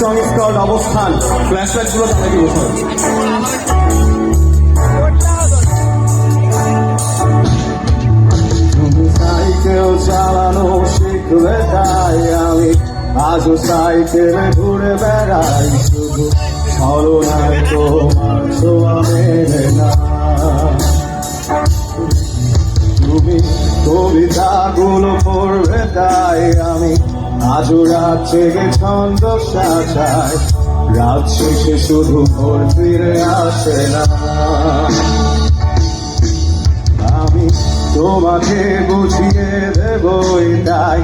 Song is called অবস্থান ফ্ল্যাশব্যাকগুলো তাদেরকে বসে সাইকেল চালানো শিখলে তাই আমি, আজও সাইকেলে ঘুরে বেড়াই শুধু ছলনায় তোমার ছোঁয়া মেলে না। তুমি কবিতাগুলো পড়বে তাই আমি আজও রাত জেগে ছন্দ সাজাই রাত শেষে শুধু ভোর ফিরে আসে না। আমি তোমাকে বুঝিয়ে দেবই তাই।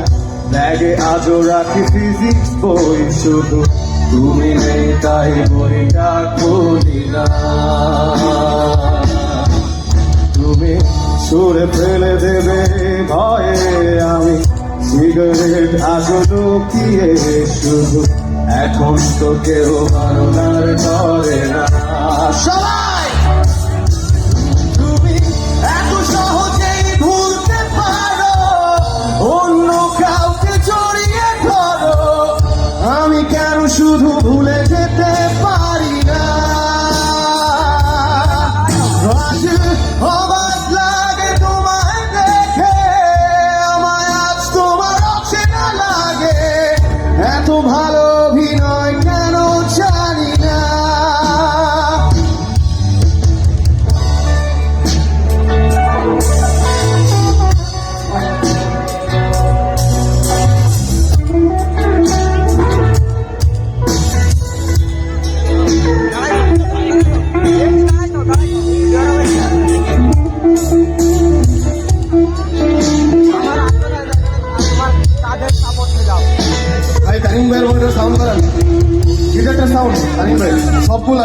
ব্যাগে আজও রাখি ফিজিক্স বই, শুধু তুমি নেই তাই বইটা খুলি না। তুমি সুরে ফেলে দেবে ভয়ে আমি সিগারেট আগুন লুকিয়ে শুধু? এখন তো কেউ বারণার করে না। সাউন্ড তানিম ভাই সবগুলো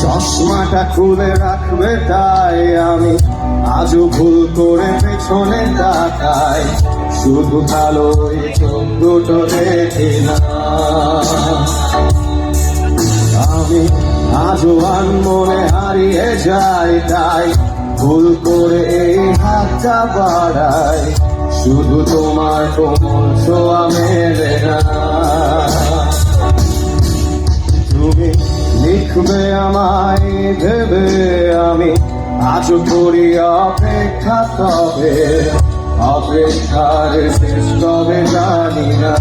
চশমাটা খুলে রাখবে তাই আমি আজও ভুল করে পেছনে তাকাই। শুধু চোখ দুটো দেখি আমি আজও আন মনে হারিয়ে যাই তাই ভুল করে এই হাতটা বাড়াই, শুধু তোমার কোমল ছোঁয়া মেলে না। তুমি লিখবে আমায় দেবে আমি আজ করি অপেক্ষা, তবে অপেক্ষার শেষ তবে জানি না।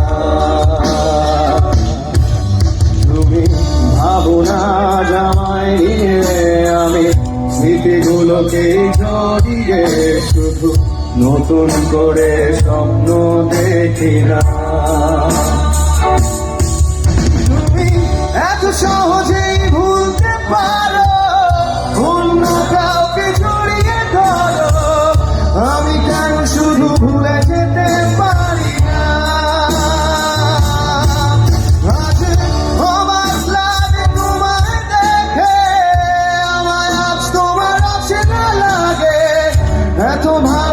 নতুন করে স্বপ্ন দেখি না তুমি এত সহজেই ভুলতে পারো অন্য কাউকে জড়িয়ে ধরো। আমি কেন শুধু ভুলে যেতে পারি তোমার না